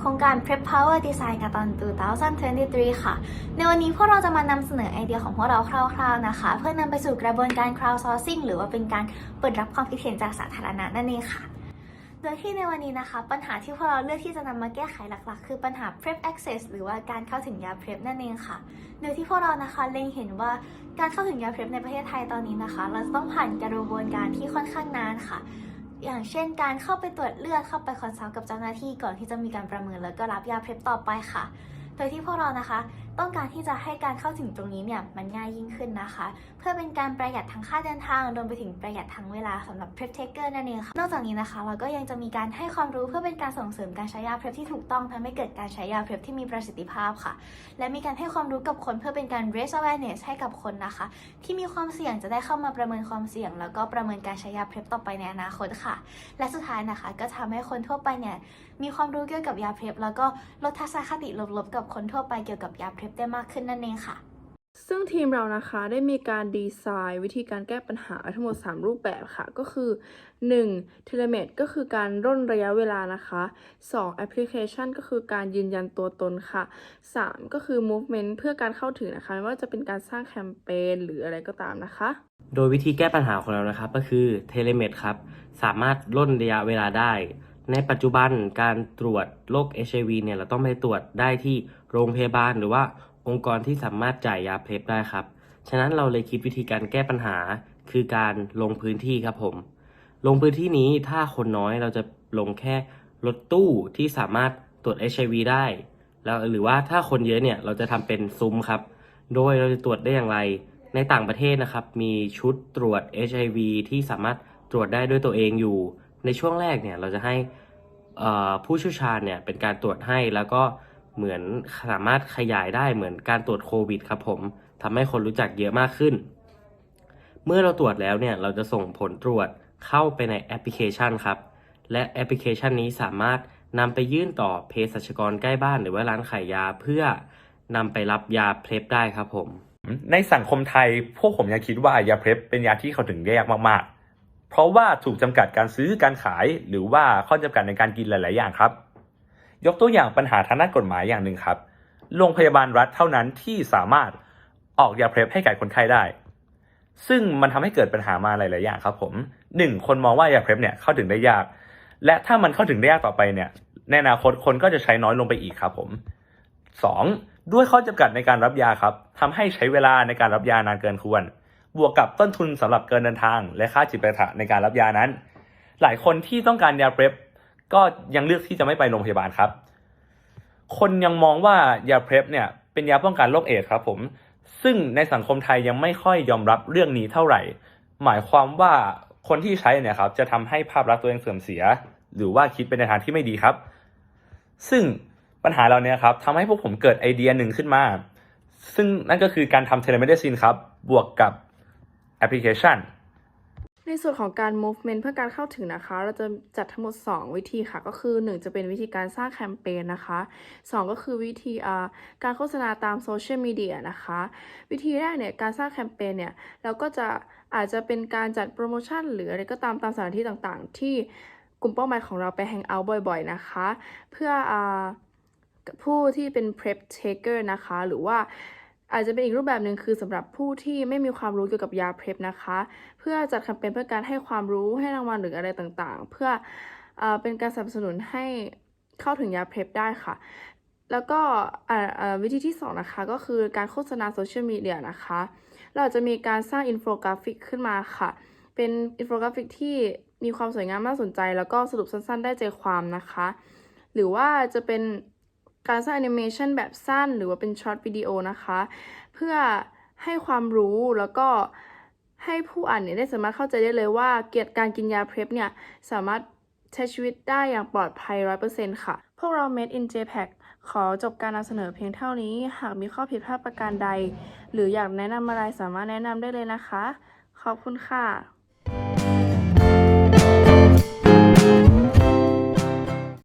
โครงการ Prep Power Design กันตอน 2023 ค่ะ ในวันนี้พวกเราจะมานำเสนอไอเดียของพวกเราคร่าวๆนะคะ เพื่อนำไปสู่กระบวนการ crowdsourcing หรือว่าเป็นการเปิดรับความคิดเห็นจากสาธารณะนั่นเองค่ะโดยที่ในวันนี้นะคะ ปัญหาที่พวกเราเลือกที่จะนำมาแก้ไขหลักๆ คือปัญหา prep access หรือว่าการเข้าถึงยา prep นั่นเองค่ะ โดยที่พวกเรานะคะเล็งเห็นว่าการเข้าถึงยา prep ในประเทศไทยตอนนี้นะคะ เราจะต้องผ่านกระบวนการที่ค่อนข้างนานค่ะ อย่างเช่นการเข้าไปตรวจเลือดเข้าไปคอนซัลท์กับเจ้าหน้าที่ก่อนที่จะมีการประเมินแล้วก็รับยาเพล็บต่อไปค่ะ โดยที่พวกเรานะคะ ต้องการที่จะให้การเข้าถึงตรงนี้เนี่ยมันง่ายยิ่งขึ้นนะคะ เพื่อเป็นการประหยัดทั้งค่าเดินทางรวมไปถึงประหยัดทั้งเวลาสำหรับ prep taker นั่นเองค่ะนอกจากนี้นะคะ เราก็ยังจะมีการให้ความรู้เพื่อเป็นการส่งเสริมการใช้ยา prep ที่ถูกต้องทำให้เกิดการใช้ยา prep ที่มีประสิทธิภาพค่ะ และมีการให้ความรู้กับคนเพื่อเป็นการ raise awareness ให้กับคนนะคะ ที่มีความเสี่ยงจะได้เข้ามาประเมินความเสี่ยง แล้วก็ประเมินการใช้ยา prep ต่อไปในอนาคตค่ะ และสุดท้ายนะคะ ก็ทำให้คนทั่วไปเนี่ยมีความรู้เกี่ยวกับยา prep แล้วก็ลดทัศนคติลบๆกับคนทั่วไปเกี่ยวกับยา prep ได้มากขึ้นนั่นเองค่ะ ซึ่งทีมเรานะคะได้มีการดีไซน์วิธีการแก้ปัญหาทั้งหมด 3 รูปแบบค่ะ ก็คือ 1. t e l e m e d ก็คือการร่นระยะเวลานะคะ 2. Application ก็คือการยืนยันตัวตนค่ะ 3. ก็คือ Movement เพื่อการเข้าถึงนะคะไม่ว่าจะเป็นการสร้างแคมเปญหรืออะไรก็ตามนะคะ โดยวิธีแก้ปัญหาของเรานะครับก็คือเทเลเมดครับสามารถล่นระยะเวลาได้ ในปัจจุบันการตรวจโรค HIV เนี่ยเราต้องไปตรวจได้ที่โรงพยาบาลหรือว่าองค์กรที่สามารถจ่ายยาเพลฟได้ครับ ฉะนั้นเราเลยคิดวิธีการแก้ปัญหาคือการลงพื้นที่ครับผม ลงพื้นที่นี้ถ้าคนน้อยเราจะลงแค่รถตู้ที่สามารถตรวจ HIV ได้แล้วหรือว่าถ้าคนเยอะเนี่ยเราจะทำเป็นซุ้มครับ โดยเราจะตรวจได้อย่างไร ในต่างประเทศนะครับ มีชุดตรวจ HIV ที่สามารถตรวจได้ด้วยตัวเองอยู่ ในช่วงแรกเนี่ยเราจะให้ผู้เชี่ยวชาญเนี่ยเป็นการตรวจให้แล้วก็เหมือนสามารถขยายได้เหมือนการตรวจโควิดครับผมทำให้คนรู้จักเยอะมากขึ้น เมื่อเราตรวจแล้วเนี่ยเราจะส่งผลตรวจเข้าไปในแอปพลิเคชันครับ และแอปพลิเคชันนี้สามารถนำไปยื่นต่อเภสัชกรใกล้บ้านหรือว่าร้านขายยาเพื่อนำไปรับยาเพลฟได้ครับผม ในสังคมไทยพวกผมยังคิดว่ายาเพล็บเป็นยาที่เขาถึงยากมากๆ เพราะว่าถูกจำกัดการซื้อการขายหรือว่าข้อจำกัดในการกินหลาย ๆ อย่างครับ ยกตัวอย่างปัญหาทางด้านกฎหมายอย่างหนึ่งครับ โรงพยาบาลรัฐเท่านั้นที่สามารถออกยาเพล็บให้แก่คนไข้ได้ ซึ่งมันทำให้เกิดปัญหามาหลาย ๆ อย่างครับผมหนึ่งคนมองว่ายาเพล็บเนี่ยเข้าถึงได้ยาก และถ้ามันเข้าถึงได้ยากต่อไปเนี่ยในอนาคตคนก็จะใช้น้อยลงไปอีกครับผมสองด้วยข้อจำกัดในการรับยาครับทำให้ใช้เวลาในการรับยานานเกินควร บวกกับต้นทุนสำหรับเกินเดินทาง และค่าจิตประทะในการรับยานั้น หลายคนที่ต้องการยาเพล็บก็ยังเลือกที่จะไม่ไปโรงพยาบาลครับ คนยังมองว่ายาเพล็บเนี่ยเป็นยาป้องกันโรคเอดส์ครับผม ซึ่งในสังคมไทยยังไม่ค่อยยอมรับเรื่องนี้เท่าไหร่ หมายความว่าคนที่ใช้เนี่ยครับจะทำให้ภาพลักษณ์ตัวเองเสื่อมเสีย หรือว่าคิดเป็นในทางที่ไม่ดีครับ ซึ่งปัญหาเราเนี่ยครับทำให้พวกผมเกิดไอเดียหนึ่งขึ้นมา ซึ่งนั่นก็คือการทำเทเลเมดิซินครับ บวกกับ แอปพลิเคชัน ในส่วนของการ movement เพื่อการเข้าถึงนะคะ เราจะจัดทั้งหมด 2 วิธีค่ะ ก็คือ 1 จะเป็นวิธีการสร้างแคมเปญนะคะ 2 ก็คือวิธีการโฆษณาตามโซเชียลมีเดียนะคะ วิธีแรกเนี่ยการสร้างแคมเปญเนี่ยเราก็จะอาจจะเป็นการจัดโปรโมชั่นหรืออะไรก็ตามตามสถานที่ต่างๆ ที่กลุ่มเป้าหมายของเราไปแฮงเอาท์บ่อยๆ นะคะ เพื่ออผู้ที่เป็น prep taker นะคะ หรือว่า อาจจะเป็นอีกรูปแบบหนึ่งคือสำหรับผู้ที่ไม่มีความรู้เกี่ยวกับยา PrEP นะคะ เพื่อจัดแคมเปญเพื่อการให้ความรู้ให้รางวัลหรืออะไรต่างๆ เพื่อเอเป็นการสนับสนุนให้เข้าถึงยา PrEP ได้ค่ะ แล้วก็วิธีที่สองนะคะ ก็คือการโฆษณาโซเชียลมีเดียนะคะ เราจะมีการสร้างอินโฟกราฟิกขึ้นมาค่ะ เป็นอินโฟกราฟิกที่มีความสวยงามน่าสนใจ แล้วก็สรุปสั้นๆ ได้ใจความนะคะ หรือว่าจะเป็น การสร้างแอนิเมชันแบบสั้นหรือว่าเป็นช็อตวิดีโอนะคะ เพื่อให้ความรู้แล้วก็ให้ผู้อ่านเนี่ยได้สามารถเข้าใจได้เลยว่าเกียรติการกินยาเพล็บเนี่ย สามารถใช้ชีวิตได้อย่างปลอดภัย 100%ค่ะ พวกเรา Made in JPAC ขอจบการนำเสนอเพียงเท่านี้ หากมีข้อผิดพลาดประการใด หรืออยากแนะนำอะไรสามารถแนะนำได้เลยนะคะ ขอบคุณค่ะ